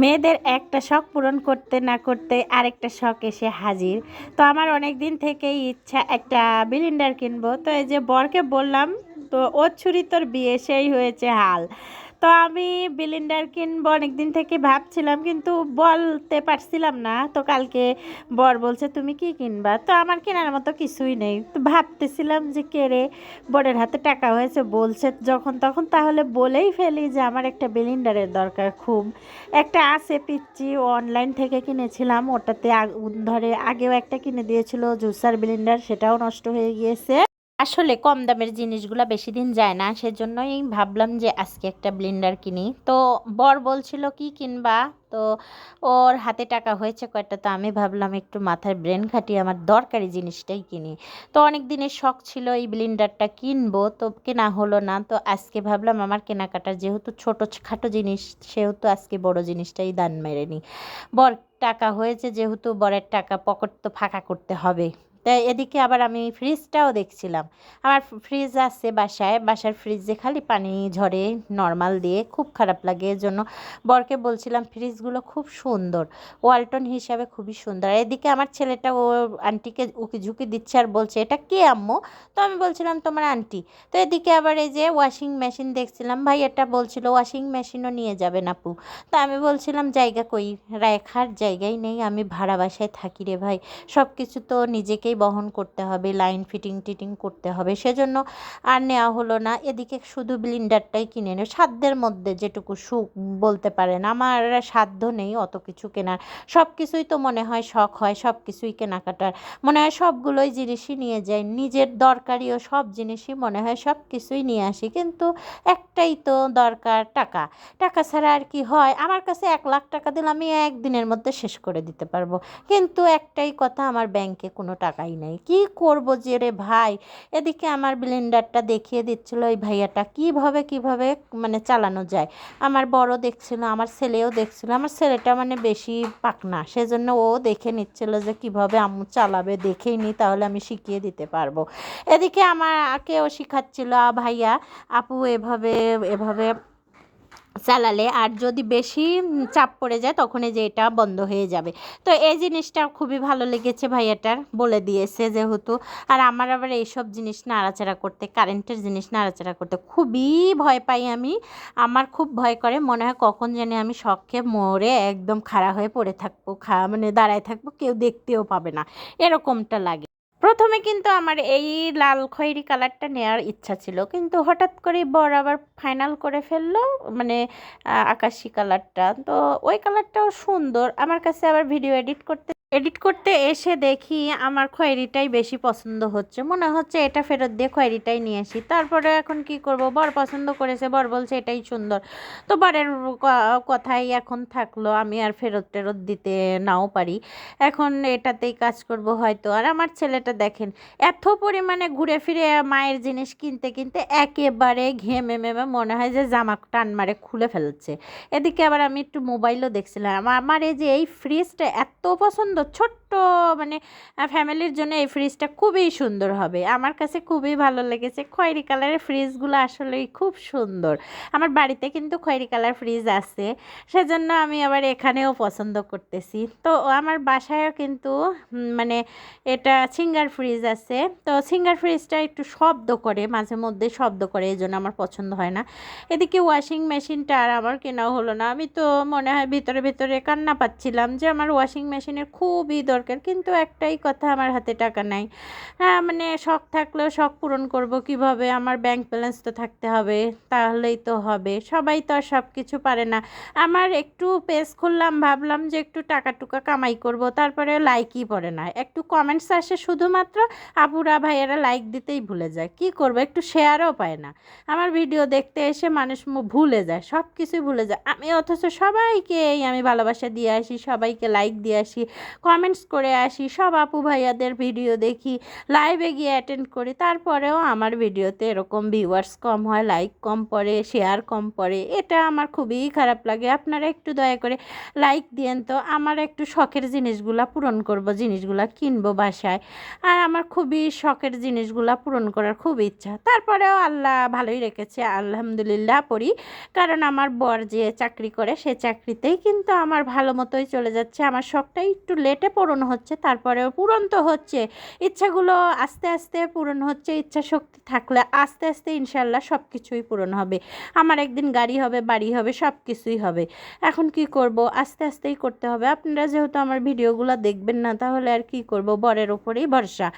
মেয়েদের একটা শখ পূরণ করতে না করতে আরেকটা শখ এসে হাজির। তো আমার অনেক দিন থেকেই ইচ্ছা একটা বিলিন্ডার কিনবো। তো এই যে বরকে বললাম, তো ওর ছুরি তোর বিয়ে সেই হয়েছে হাল। তো আমি বিলিন্ডার কিনবো অনেক দিন থেকে ভাবছিলাম, কিন্তু বলতে পারছিলাম না। তো কালকে বর বলছে, তুমি কি কিনবা? তো আমার কেনার মতো কিছুই নেই। তো ভাবতেছিলাম যে কেড়ে বরের হাতে টাকা হয়েছে, বলছে যখন তখন। তাহলে বলেই ফেলি যে, আমার একটা বিলিন্ডারের দরকার খুব। একটা আছে পিচ্ছি অনলাইন থেকে কিনেছিলাম। ওটাতে ধরে, আগেও একটা কিনে দিয়েছিল, জুসার বিলিন্ডার সেটাও নষ্ট হয়ে গিয়েছে। আসলে কম দামের জিনিসগুলো বেশি দিন যায় না, সেজন্যই ভাবলাম যে আজকে একটা ব্লেন্ডার কিনি। তো বর বলছিল, কি কিনবা? তো ওর হাতে টাকা হয়েছে কয়টা তো আমি ভাবলাম একটু মাথায় ব্রেন খাটিয়ে আমার দরকারি জিনিসটাই কিনি। তো অনেক দিনের শখ ছিল এই ব্লেন্ডারটা কিনবো, তো কেনা হলো না। তো আজকে ভাবলাম আমার কেনাকাটার যেহেতু ছোটো খাটো জিনিস, সেহেতু আজকে বড় জিনিসটাই দান মেরে নিই বর, টাকা হয়েছে যেহেতু বরের টাকা, পকেট তো ফাঁকা করতে হবে। তাই এদিকে আবার আমি ফ্রিজটাও দেখছিলাম। আমার ফ্রিজ আছে বাসায়, বাসার ফ্রিজে খালি পানি ঝরে নর্মাল দিয়ে খুব খারাপ লাগে। এর জন্য বরকে বলছিলাম ফ্রিজগুলো খুব সুন্দর। ওয়ালটন হিসাবে খুবই সুন্দর। এদিকে আমার ছেলেটা, ও আন্টিকে উকি ঝুঁকি দিচ্ছে আর বলছে, এটা কে আম্মু? তো আমি বলছিলাম, তোমার আন্টি। তো এদিকে আবার এই যে ওয়াশিং মেশিন দেখছিলাম, ভাই এটা বলছিল ওয়াশিং মেশিনও নিয়ে যাবেন আপু। তো আমি বলছিলাম, জায়গা কই? রাখার জায়গাই নেই, আমি ভাড়া বাসায় থাকি রে ভাই। সব কিছু তো নিজেকেই বহন করতে হবে লাইন ফিটিং টিটিং করতে হবে। সেজন্য আর নেওয়া হলো না। এদিকে শুধু ব্লিন্ডারটাই কিনে নেয় সাধ্যের মধ্যে যেটুকু সুখ বলতে পারেন। আমার সাধ্য নেই অত কিছু কেনার। সব কিছুই তো মনে হয় শখ হয় সব কিছুই কেনাকাটার। মনে হয় সবগুলোই জিনিসই নিয়ে যাই। নিজের দরকারিও সব জিনিসই মনে হয় সব কিছুই নিয়ে আসি। কিন্তু একটাই তো দরকার, টাকা। টাকা ছাড়া আর কি হয়? আমার কাছে এক লাখ টাকা দিলে আমি একদিনের মধ্যে শেষ করে দিতে পারব। কিন্তু একটাই কথা, আমার ব্যাংকে কোনো টাকাই নেই। কি করব যে রে ভাই? এদিকে আমার ব্লেন্ডারটা দেখিয়ে দিচ্ছিল ওই ভাইয়াটা কীভাবে কীভাবে মানে চালানো যায়? আমার বড় দেখছিল আমার ছেলেও দেখছিল। আমার ছেলেটা মানে বেশি পাকনা সেজন্য ও দেখে নিচ্ছিল যে কীভাবে আম্মু চালাবে দেখেই নি তাহলে আমি শিখিয়ে দিতে পারব। এদিকে আমাকেও শেখাচ্ছিল "আ, ভাইয়া আপু এভাবে এভাবে চালালে আর যদি বেশি চাপ পড়ে যায় তখন এই যে এটা বন্ধ হয়ে যাবে। তো এই জিনিসটা খুবই ভালো লেগেছে ভাইয়াটার বলে দিয়েছে যেহেতু। আর আমার আবার এইসব জিনিস নাড়াচাড়া করতে, কারেন্টের জিনিস নাড়াচাড়া করতে খুবই ভয় পাই আমি। আমার খুব ভয় করে, মনে হয় কখন জানি আমি শখে মরে একদম খাড়া হয়ে পড়ে থাকব, খা মানে দাঁড়ায় থাকব, কেউ দেখতেও পাবে না। এরকমটা লাগে। প্রথমে কিন্তু আমার এই লাল খয়েরি কালারটা নেওয়ার ইচ্ছা ছিল, কিন্তু হঠাৎ করে বর আবার ফাইনাল করে ফেলল মানে আকাশি কালারটা। তো ওই কালারটাও সুন্দর। আমার কাছে আবার ভিডিও এডিট করতে এডিট করতে এসে দেখি আমার খয়েরিটাই বেশি পছন্দ হচ্ছে। মনে হচ্ছে এটা ফেরত দিয়ে খয়েরিটাই নিয়ে আসি। তারপরে এখন কি করব? বর পছন্দ করেছে, বর বলছে এটাই সুন্দর। তো বরের কথাই এখন থাকল, আমি আর ফেরত টেরত দিতে নাও পারি। এখন এটাতেই কাজ করব হয়তো। আর আমার ছেলেটা দেখেন, এত পরিমাণে ঘুরে ফিরে মায়ের জিনিস কিনতে কিনতে একেবারে ঘেমে মেমে মনে হয় যে জামা টান মারে খুলে ফেলছে। এদিকে আবার আমি একটু মোবাইলও দেখছিলাম। আমার এই যে এই ফ্রিজটা এত পছন্দ ছোট্ট মানে ফ্যামিলির জন্য এই ফ্রিজটা খুবই সুন্দর হবে। আমার কাছে খুবই ভালো লেগেছে। খয়েরি কালারের ফ্রিজগুলো আসলেই খুব সুন্দর। আমার বাড়িতে কিন্তু খয়েরি কালার ফ্রিজ আছে। সেজন্য আমি আবার এখানেও পছন্দ করতেছি। তো আমার বাসায়ও কিন্তু মানে এটা সিঙ্গার ফ্রিজ আছে। তো সিঙ্গার ফ্রিজটা একটু শব্দ করে, মাঝে মধ্যে শব্দ করে এই জন্য আমার পছন্দ হয় না। এদিকে ওয়াশিং মেশিনটা আর আমার কেনাও হলো না। আমি তো মনে হয় ভিতরে ভিতরে কান্না পাচ্ছিলাম যে আমার ওয়াশিং মেশিনের খুবই দরকার। কিন্তু একটাই কথা আমার হাতে টাকা নাই। হ্যাঁ মানে শখ থাকলেও শখ পূরণ করব কীভাবে? আমার ব্যাংক ব্যালেন্স তো থাকতে হবে, তাহলেই তো হবে। সবাই তো আর সব কিছু পারে না। আমার একটু পেজ খুললাম, ভাবলাম যে একটু টাকা টুকা কামাই করব তারপরে লাইকই পড়ে না। একটু কমেন্টস আসে শুধুমাত্র আপুরা ভাইয়েরা লাইক দিতেই ভুলে যায়। কি করব? একটু শেয়ারও পায় না। আমার ভিডিও দেখতে এসে মানুষ ভুলে যায় সব কিছুই ভুলে যায়। আমি অথচ সবাইকে আমি ভালোবাসা দিয়ে আসি, সবাইকে লাইক দিয়ে আসি। কমেন্টস করে আসি, সব আপু ভাইয়াদের ভিডিও দেখি লাইভে গিয়ে অ্যাটেন্ড করি, তারপরেও আমার ভিডিওতে এরকম ভিউয়ার্স কম হয় লাইক কম পড়ে শেয়ার কম পড়ে, এটা আমার খুবই খারাপ লাগে। আপনারা একটু দয়া করে লাইক দিয়েন তো, আমার একটু শখের জিনিসগুলা পূরণ করব, জিনিসগুলা কিনবো বাসায়। আর আমার খুবই শখের জিনিসগুলা পূরণ করার খুব ইচ্ছা। তারপরেও আল্লাহ ভালোই রেখেছে, আলহামদুলিল্লাহ পড়ি। কারণ আমার বর যে চাকরি করে, সে চাকরিতেই কিন্তু আমার ভালো মতোই চলে যাচ্ছে। আমার শখটা একটু লেটে পূরণ হচ্ছে, তারপরেও পূরণ তো হচ্ছে। ইচ্ছাগুলো আস্তে আস্তে পূরণ হচ্ছে ইচ্ছা শক্তি থাকলে আস্তে আস্তে ইনশাল্লাহ সব কিছুই পূরণ হবে। আমার একদিন গাড়ি হবে, বাড়ি হবে সব কিছুই হবে। এখন কি করব? আস্তে আস্তেই করতে হবে। আপনারা যেহেতু আমার ভিডিওগুলো দেখবেন না, তাহলে আর কি করব? বরের ওপরেই ভরসা।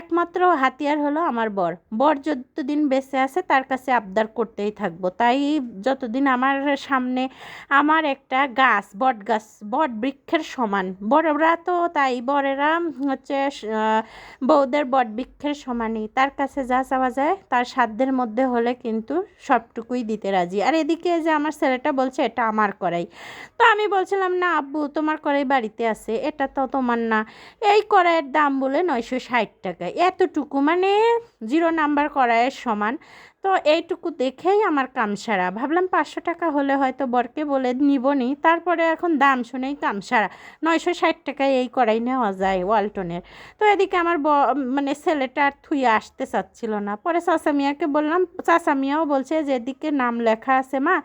একমাত্র হাতিয়ার হলো আমার বর। বর যতদিন বেঁচে আছে, তার কাছে আবদার করতেই থাকব। তাই যতদিন আমার সামনে আমার একটা গাছ, বট গাছ, বট বৃক্ষের সমান। বড়রা তো তাই বরেরা হচ্ছে বউদের বট বৃক্ষের সমানই তার কাছে যা চাওয়া যায় তার সাধ্যের মধ্যে হলে কিন্তু সবটুকুই দিতে রাজি। আর এদিকে যে আমার ছেলেটা বলছে, এটা আমার করাই। তো আমি বলছিলাম, না আব্বু, তোমার কড়াই বাড়িতে আছে, এটা তো তোমার না। এই কড়াইয়ের দাম বলে নয়শো ষাট টাকা। এতটুকু মানে জিরো নাম্বার কড়াইয়ের সমান। তো এইটুকু দেখেই আমার কাম সারা। ভাবলাম পাঁচশো টাকা হলে হয়তো বরকে বলে নিবনি। তারপরে এখন দাম শুনেই কাম সারা। নয়শো ষাট টাকায় এই কড়াই নেওয়া যায় ওয়ালটনের। তো এদিকে আমার ব মানে ছেলেটা আর থুয়ে আসতে চাচ্ছিল না। পরে চাচামিয়াকে বললাম চাচামিয়াও বলছে যে এদিকে নাম লেখা আছে মা।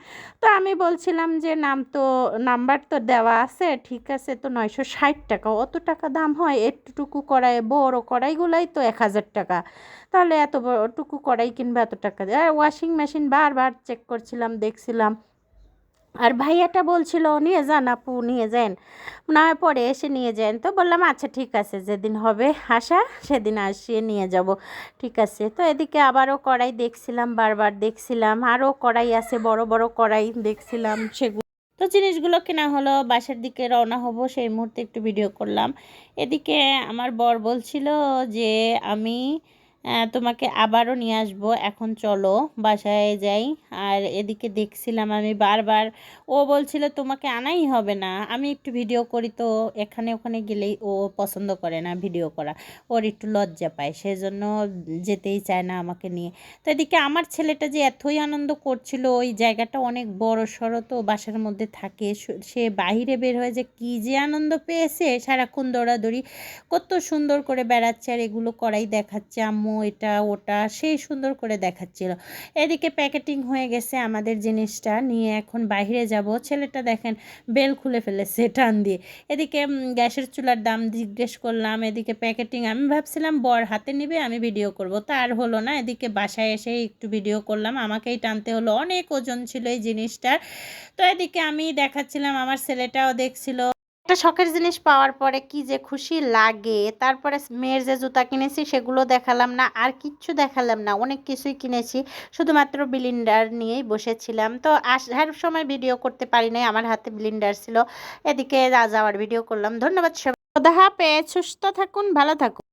তো আমি বলছিলাম যে নাম তো, নাম্বার তো দেওয়া আছে, ঠিক আছে, তো নয়শো ষাট টাকা। অত টাকা দাম হয়? একটুটুকু কড়াই, বড় কড়াইগুলাই তো এক হাজার টাকা। তাহলে এত টুকু কড়াই কিনবে এত টাকা দিয়ে আর ওয়াশিং মেশিন বারবার চেক করছিলাম, দেখছিলাম। আর ভাইয়াটা বলছিল, নিয়ে যান আপু, নিয়ে যান। না, পরে এসে নিয়ে যান। তো বললাম আচ্ছা ঠিক আছে, যেদিন হবে আসা, সেদিন আসিয়ে নিয়ে যাব। ঠিক আছে। তো এদিকে আবারও কড়াই দেখছিলাম, বারবার দেখছিলাম। আরও কড়াই আছে, বড় বড় কড়াই দেখছিলাম সেগুলো তো জিনিসগুলো কেনা হলো, বাসার দিকে রওনা হব, সেই মুহূর্তে একটু ভিডিও করলাম। এদিকে আমার বর বলছিল যে, আমি তোমাকে আবারও নিয়ে আসব। এখন চলো, বাসায় যাই। আর এদিকে দেখছিলাম আমি বারবার। ও বলছিল, তোমাকে আনাই হবে না। আমি একটু ভিডিও করি তো। এখানে ওখানে গেলেই ও পছন্দ করে না ভিডিও করা। ওর একটু লজ্জা পায়, সেজন্য যেতেই চায় না আমাকে নিয়ে। তো এদিকে আমার ছেলেটা যে এতই আনন্দ করছিল, ওই জায়গাটা অনেক বড় সড়ো তো, বাসার মধ্যে থাকে। সে বাইরে বের হয়ে যে কী যে আনন্দ পেয়েছে, সারাক্ষণ দৌড়াদৌড়ি, কত সুন্দর করে বেড়াচ্ছে আর এগুলো করাই দেখাচ্ছে। আম্মু এটা, ওটা, সেই সুন্দর করে দেখাচ্ছিল। এদিকে প্যাকেটিং হয়ে গেছে আমাদের জিনিসটা, নিয়ে এখন বাইরে যাব। ছেলেটা দেখেন বেল খুলে ফেলেছে টান দিয়ে। এদিকে গ্যাসের চুলার দাম জিজ্ঞেস করলাম, এদিকে প্যাকেটিং, আমি ভাবছিলাম বর হাতে নিবে, আমি ভিডিও করব। তার হলো না, এদিকে বাসায় এসে একটু ভিডিও করলাম। আমাকেই টানতে হলো, অনেক ওজন ছিল এই জিনিসটার। তো এদিকে আমি দেখাচ্ছিলাম, আমার ছেলেটাও দেখছিল। একটা শখের জিনিস পাওয়ার পরে কি যে খুশি লাগে, তারপরে মেয়ের যে জুতা কিনেছি সেগুলো দেখালাম না, আর কিচ্ছু দেখালাম না, অনেক কিছুই কিনেছি, শুধুমাত্র বিলিন্ডার নিয়েই বসেছিলাম। তো আসার সময় ভিডিও করতে পারি নাই, আমার হাতে বিলিন্ডার ছিল, এদিকে যাওয়ার ভিডিও করলাম। ধন্যবাদ সবাই পেয়ে সুস্থ থাকুন, ভালো থাকুন।